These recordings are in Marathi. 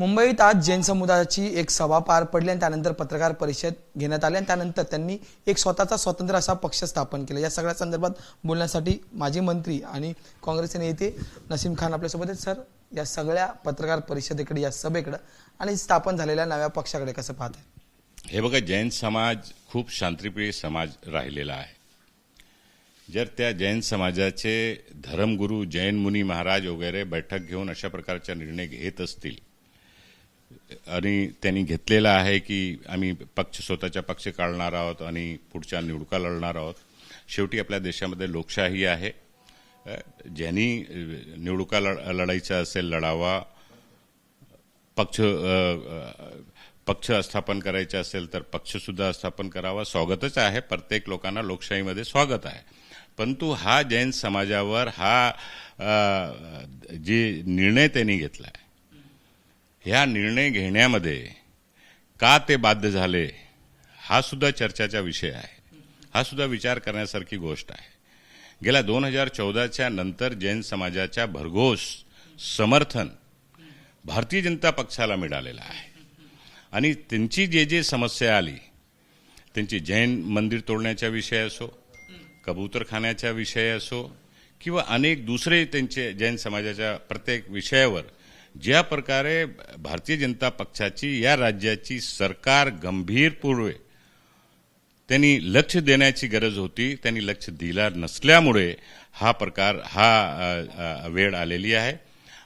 मुंबईत आज जैन समुदायाची एक सभा पार पडली आणि त्यानंतर पत्रकार परिषद घेण्यात आली आणि त्यानंतर त्यांनी एक स्वतःचा स्वतंत्र असा पक्ष स्थापन केला. या सगळ्या संदर्भात बोलण्यासाठी माजी मंत्री आणि काँग्रेसचे नेते नसीम खान आपल्यासोबत आहेत सर. या सगळ्या पत्रकार परिषदेकडे या सभेकडे आणि स्थापन झालेल्या नव्या पक्षाकडे कसं पाहत आहे हे बघा जैन समाज खूप शांतिप्रिय समाज राहिलेला आहे. जर त्या जैन समाजाचे धर्मगुरू जैन मुनी महाराज वगैरे बैठक घेऊन अशा प्रकारचा निर्णय घेत असतील आणि त्यांनी घेतलेला आहे की आम्ही पक्ष स्वतःच्या पक्ष काढणार आहोत आणि पुढच्या निवडणुका लढणार आहोत. शेवटी आपल्या देशामध्ये लोकशाही आहे. ज्यांनी अ, निवडणुका लढ- लढायचा असेल लढावा पक्ष पक्ष स्थापन करायचे असेल तर पक्षसुद्धा स्थापन करावा. स्वागतच आहे. प्रत्येक लोकांना लोकशाहीमध्ये स्वागत आहे. परंतु हा जैन समाजावर हा जे निर्णय त्यांनी घेतला आहे ह्या निर्णय घेण्यामध्ये का ते बाध्य झाले हा सुद्धा चर्चाचा विषय आहे. हा सुद्धा विचार करण्यासारखी गोष्ट आहे. गेल्या दोन हजार चौदाच्या नंतर जैन समाजाच्या भरघोस समर्थन भारतीय जनता पक्षाला मिळालेलं आहे. आणि त्यांची जे जे समस्या आली त्यांची जैन मंदिर तोडण्याचा विषय असो कबूतरखान्याचा विषय असो किंवा अनेक दुसरे त्यांचे जैन समाजाच्या प्रत्येक विषयावर ज्या प्रकारे भारतीय जनता पक्षाची या राज्याची सरकार गंभीरपूर्वे त्यांनी लक्ष देण्याची गरज होती त्यांनी लक्ष दिला नसल्यामुळे हा प्रकार हा वेळ आलेली आहे.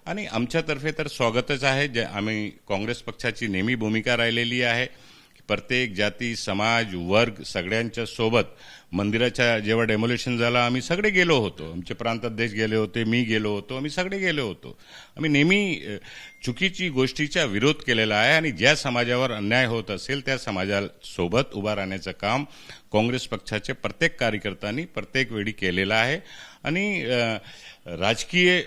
आणि आमच्यातर्फे तर स्वागतच आहे जे आम्ही काँग्रेस पक्षाची नेहमी भूमिका राहिलेली आहे. प्रत्येक जाती समाज वर्ग सगळ्यांच्या सोबत मंदिराच्या जेव्हा डेमोलेशन झालं आम्ही सगळे गेलो होतो. आमचे प्रांताध्यक्ष गेले होते मी गेलो होतो आम्ही सगळे गेलो होतो. आम्ही नेहमी चुकीची गोष्टीचा विरोध केलेला आहे आणि ज्या समाजावर अन्याय होत असेल त्या समाजासोबत उभा राहण्याचं काम काँग्रेस पक्षाचे प्रत्येक कार्यकर्त्यांनी प्रत्येक वेळी केलेलं आहे. आणि राजकीय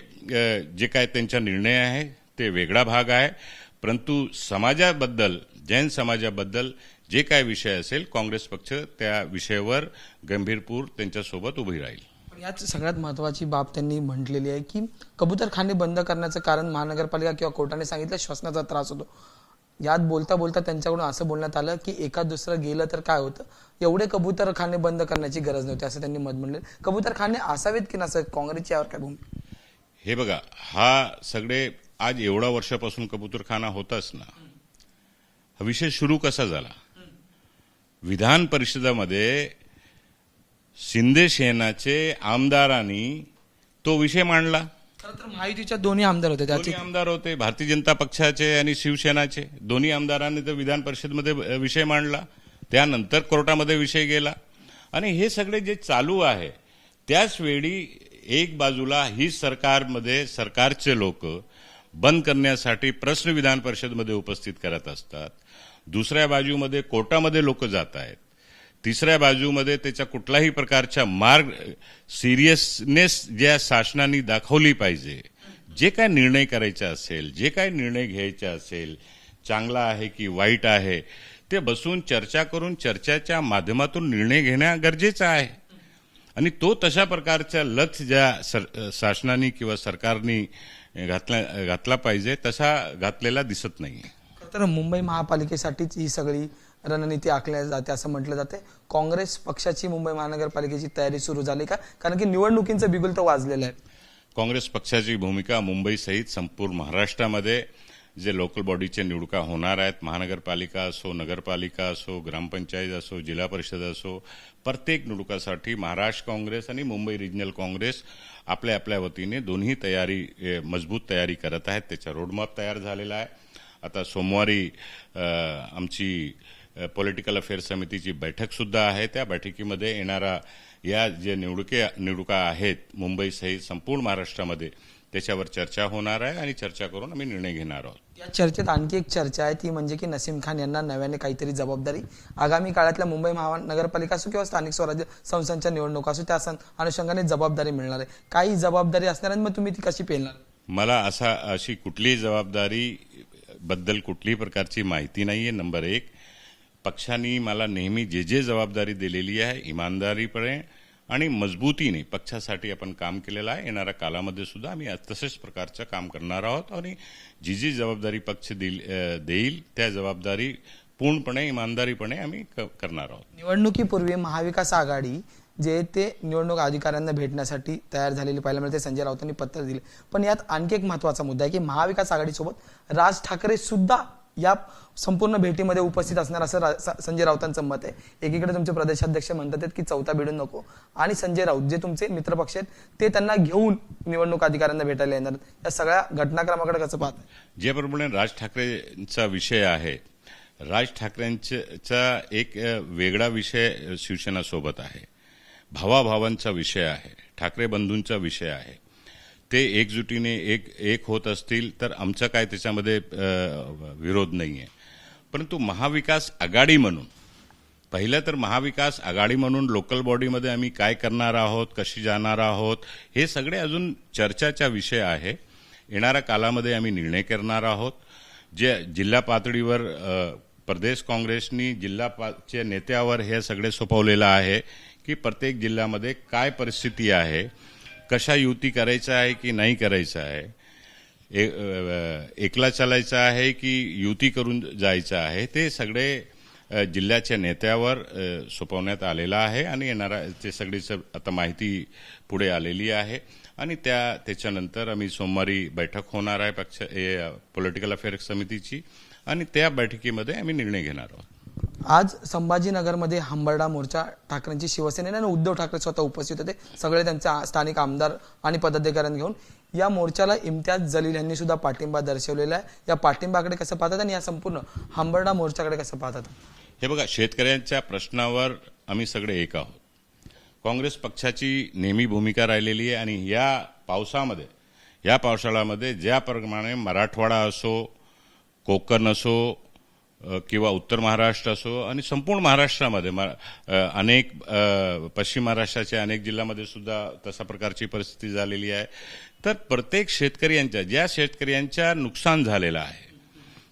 जे काय त्यांचा निर्णय आहे ते वेगळा भाग आहे. परंतु समाजाबद्दल जैन समाजाबद्दल जे काय विषय असेल काँग्रेस पक्ष त्या विषयावर गंभीरपूर त्यांच्यासोबत उभी राहील. पण यात सगळ्यात महत्वाची बाब त्यांनी म्हटलेली आहे की कबूतरखाने बंद करण्याचं कारण महानगरपालिका किंवा कोर्टाने सांगितलं श्वसनाचा त्रास होतो. यात बोलता बोलता त्यांच्याकडून असं बोलण्यात आलं की एका दुसरं गेलं तर काय होतं? एवढे कबूतरखाने बंद करण्याची गरज नव्हती असं त्यांनी मत म्हणले कबूतरखाने असावेत की नसं काँग्रेसची यावर काय भूमिका? हे बघा हा सगळे आज एवढा वर्षापासून कबूतरखाना होताच ना. हा विषय सुरू कसा झाला? विधान परिषदामध्ये शिंदे सेनाचे आमदारांनी तो विषय मांडला. खरं तर महायुतीच्या दोन्ही आमदार होते त्याची. आमदार होते भारतीय जनता पक्षाचे आणि शिवसेनाचे. दोन्ही आमदारांनी तो विधान परिषदमध्ये विषय मांडला. त्यानंतर कोर्टामध्ये विषय गेला. आणि हे सगळे जे चालू आहे त्याच वेळी एक बाजूला ही सरकारमध्ये सरकारचे लोक बंद करण्यासाठी प्रश्न विधान परिषदमध्ये उपस्थित करत असतात. दुसऱ्या बाजूमध्ये कोर्टामध्ये लोक जात आहेत. तिसऱ्या बाजूमध्ये त्याच्या कुठलाही प्रकारच्या मार्ग सिरियसनेस ज्या शासनाने दाखवली पाहिजे जे काय निर्णय करायचा असेल जे काय निर्णय घ्यायचा असेल चांगला आहे की वाईट आहे ते बसून चर्चा करून चर्चेच्या माध्यमातून निर्णय घेणं गरजेचं आहे. आणि तो तशा प्रकारचा लक्ष ज्या सर शासनाने किंवा सरकारने घातला घातला पाहिजे तसा घातलेला दिसत नाही तर मुंबई महापालिकेसाठीच ही सगळी रणनीती आखल्या जाते असं म्हटलं जाते. काँग्रेस पक्षाची मुंबई महानगरपालिकेची तयारी सुरू झाली का? कारण की निवडणुकींचं बिगुल तर वाजलेलं आहे. काँग्रेस पक्षाची भूमिका मुंबईसहित संपूर्ण महाराष्ट्रामध्ये जे लोकल बॉडीचे निवडणुका होणार आहेत महानगरपालिका असो नगरपालिका असो ग्रामपंचायत असो जिल्हा परिषद असो प्रत्येक निवडणुकासाठी महाराष्ट्र काँग्रेस आणि मुंबई रिजनल काँग्रेस आपल्या आपल्या वतीने दोन्ही तयारी ए, मजबूत तयारी करत आहेत. त्याचा रोडमॅप तयार झालेला आहे. आता सोमवारी आमची पॉलिटिकल अफेअर्स समितीची बैठक सुद्धा आहे. त्या बैठकीमध्ये येणारा या जे निवडुके निवडणुका आहेत मुंबईसहित संपूर्ण महाराष्ट्रामध्ये त्याच्यावर चर्चा होणार आहे आणि चर्चा करून आम्ही निर्णय घेणार आहोत. या चर्चेत आणखी एक चर्चा आहे ती म्हणजे की नसीम खान यांना नव्याने काहीतरी जबाबदारी. आगामी काळातल्या मुंबई महानगरपालिका असो किंवा स्थानिक स्वराज्य संस्थांच्या निवडणुका असो त्या अनुषंगाने जबाबदारी मिळणार आहे. काही जबाबदारी असणार आहे मग तुम्ही ती कशी पेलणार? मला असा अशी कुठलीही जबाबदारी बद्दल कुठलीही प्रकारची माहिती नाही आहे नंबर एक. पक्षाने मला नेहमी जे जे जबाबदारी दिलेली आहे इमानदारीपणे आणि मजबूतीने पक्षासाठी आपण काम केलेलं आहे. येणाऱ्या कालामध्ये सुद्धा आम्ही तसेच प्रकारचं काम करणार आहोत आणि जी जी जबाबदारी पक्ष दिल देईल त्या जबाबदारी पूर्णपणे इमानदारीपणे आम्ही क- करणार आहोत. निवडणुकीपूर्वी महाविकास आघाडी जे ते निवडणूक अधिकाऱ्यांना भेटण्यासाठी तयार झालेली पाहायला मिळते म्हणजे संजय राऊतांनी पत्र दिले. पण यात आणखी एक महत्त्वाचा मुद्दा आहे की महाविकास आघाडीसोबत राज ठाकरे सुद्धा या संपूर्ण भेटीमध्ये उपस्थित असणार असं रा- संजय राऊतांचं मत आहे. एकीकडे तुमचे प्रदेशाध्यक्ष म्हणतात की चौथा भिडून नको. आणि संजय राऊत जे तुमचे मित्रपक्ष आहेत ते त्यांना घेऊन निवडणूक अधिकाऱ्यांना भेटायला येणार या सगळ्या घटनाक्रमाकडे कसं पाहत ज्याप्रमाणे राज ठाकरेंचा विषय आहे राज ठाकरेंचा एक वेगळा विषय शिवसेनासोबत आहे. भावाभावांचा विषय आहे. ठाकरे बंधूंचा विषय आहे. ते एकजुटीने एक एक होत असतील तर आमचा काय त्याच्यामध्ये विरोध नाही आहे परंतु महाविकास आघाडी म्हणून पहिलं तर महाविकास आघाडी म्हणून लोकल बॉडीमध्ये आम्ही काय करणार आहोत कशी जाणार आहोत हे सगळे अजून चर्चाचा विषय आहे. येणाऱ्या कालामध्ये आम्ही निर्णय करणार आहोत. जे जिल्हा पातळीवर प्रदेश काँग्रेसनी जिल्हा नेत्यावर हे सगळे सोपवलेलं आहे की प्रत्येक जिल्ह्यामध्ये काय परिस्थिती आहे कशा युती करायचा आहे की नाही करायचं आहे? ए- एकला चालायचं आहे की युती करून जायचं आहे? ते सगळे जिल्ह्याच्या नेत्यावर सोपवण्यात आलेलं आहे आणि येणारा ते सगळीच आता माहिती पुढे आलेली आहे. आणि त्या त्याच्यानंतर आम्ही सोमवारी बैठक होणार आहे पक्ष पॉलिटिकल अफेअर्स समितीची. आणि त्या बैठकीमध्ये आम्ही निर्णय घेणार आहोत. आज संभाजीनगरमध्ये हंबरडा मोर्चा ठाकरेंची शिवसेनेने आणि उद्धव ठाकरे स्वतः उपस्थित होते. सगळे त्यांचे स्थानिक आमदार आणि पदाधिकाऱ्यांनी घेऊन या मोर्चाला इम्तियाज जलील यांनी सुद्धा पाठिंबा दर्शवलेला आहे. या पाठिंबाकडे कसं पाहतात आणि या संपूर्ण हंबरडा मोर्चाकडे कसं पाहतात? हे बघा शेतकऱ्यांच्या प्रश्नावर आम्ही सगळे एक आहोत. काँग्रेस पक्षाची नेहमी भूमिका राहिलेली आहे आणि या पावसामध्ये या पावसाळ्यामध्ये ज्याप्रमाणे मराठवाडा असो कोकण असो किंवा उत्तर महाराष्ट्र असो आणि संपूर्ण महाराष्ट्रामध्ये मा अनेक पश्चिम महाराष्ट्राच्या अनेक जिल्ह्यामध्ये सुद्धा तशा प्रकारची परिस्थिती झालेली आहे. तर प्रत्येक शेतकऱ्यांच्या ज्या शेतकऱ्यांच्या नुकसान झालेलं आहे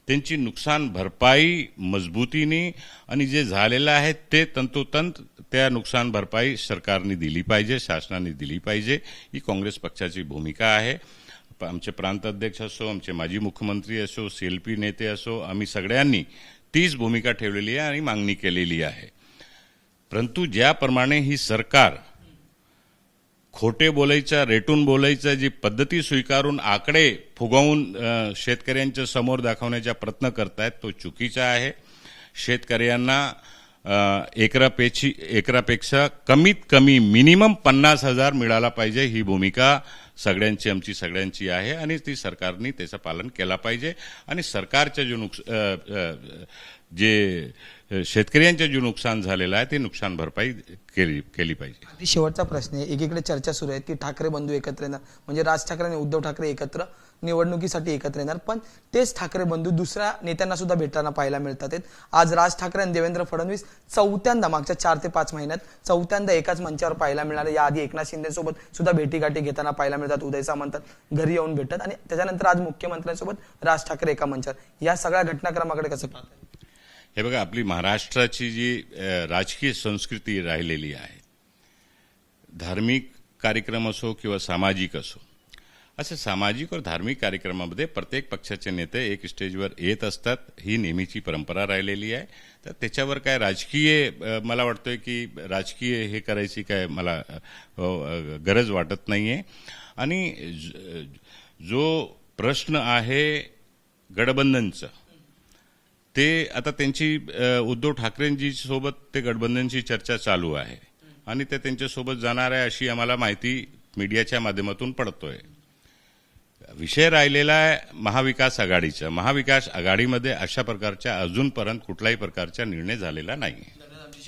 त्यांची नुकसान भरपाई मजबूतीने आणि जे झालेलं आहे ते तंतोतंत त्या नुकसान भरपाई सरकारने दिली पाहिजे शासनाने दिली पाहिजे. ही काँग्रेस पक्षाची भूमिका आहे. आमचे प्रांताध्यक्ष असो आमचे माजी मुख्यमंत्री असो सीएलपी नेते असो आम्ही सगळ्यांनी तीच भूमिका ठेवलेली आहे आणि मागणी केलेली आहे. परंतु ज्याप्रमाणे ही सरकार खोटे बोलायचा रेटून बोलायचा जी पद्धती स्वीकारून आकडे फुगवून शेतकऱ्यांच्या समोर दाखवण्याचा प्रयत्न करतायत तो चुकीचा आहे. शेतकऱ्यांना एकरापेक्षी एकरापेक्षा कमीत कमी मिनिमम पन्नास हजार मिळाला पाहिजे ही भूमिका सगळ्यांची आमची सगळ्यांची आहे आणि ती सरकारने त्याचं पालन केला पाहिजे. आणि सरकारच्या जे नुकस जे शेतकऱ्यांचे शेतकऱ्यांचं जे नुकसान झालेलं आहे ते नुकसान भरपाई केली केली पाहिजे. अगदी शेवटचा प्रश्न आहे. एकीकडे चर्चा सुरू आहे की ठाकरे बंधू एकत्र येणार. म्हणजे राज ठाकरे आणि उद्धव ठाकरे एकत्र. निवडणुकीसाठी एकत्र येणार. पण तेच ठाकरे बंधू दुसऱ्या नेत्यांना सुद्धा भेटताना पाहायला मिळतात. आहेत. आज राज ठाकरे आणि देवेंद्र फडणवीस चौथ्यांदा मागच्या चार ते पाच महिन्यात चौथ्यांदा एकाच मंचावर पाहायला मिळणार. या आधी एकनाथ शिंदे सोबत सुद्धा भेटीगाठी घेताना पाहायला मिळतात. उदय सामंतात घरी येऊन भेटतात. आणि त्याच्यानंतर आज मुख्यमंत्र्यांसोबत राज ठाकरे एका मंचावर. या सगळ्या घटनाक्रमाकडे कसं पाहतात हे बघा आपली महाराष्ट्राची जी राजकीय संस्कृती राहिलेली आहे धार्मिक कार्यक्रम असो किंवा सामाजिक असो असे सामाजिक व धार्मिक कार्यक्रमामध्ये प्रत्येक पक्षाचे नेते एक स्टेजवर येत असतात. ही नेहमीची परंपरा राहिलेली आहे. तर त्याच्यावर काय राजकीय मला वाटतोय की राजकीय हे करायची काय मला गरज वाटत नाही आहे आणि जो प्रश्न आहे गठबंधनचं ते आता त्यांची उद्धव ठाकरेंजी सोबत ते गठबंधनची चर्चा चालू आहे. आणि ते त्यांच्यासोबत जाणार आहे अशी आम्हाला माहिती मीडियाच्या माध्यमातून पडतोय. विषय राहिलेला आहे महाविकास आघाडीचा. महाविकास आघाडीमध्ये अशा प्रकारच्या अजूनपर्यंत कुठल्याही प्रकारचा निर्णय झालेला नाही.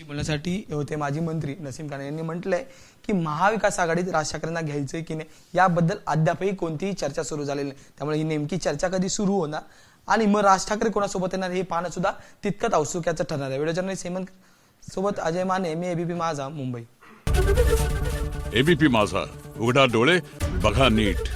बोलण्यासाठी होते माजी मंत्री नसीम खान यांनी म्हटलंय की महाविकास आघाडीत राज ठाकरेंना घ्यायचंय की नाही याबद्दल अद्यापही कोणतीही चर्चा सुरू झालेली नाही. त्यामुळे ही नेमकी चर्चा कधी सुरू होणार? आणि मग राज ठाकरे कोणासोबत येणार हे पाहणं सुद्धा तितकंच औत्सुक्याचं ठरणार आहे. व्हिडिओ जर्नलिस्ट हेमंत सोबत अजय माने मी एबीपी माझा मुंबई. एबीपी माझा. उघडा डोळे बघा नीट.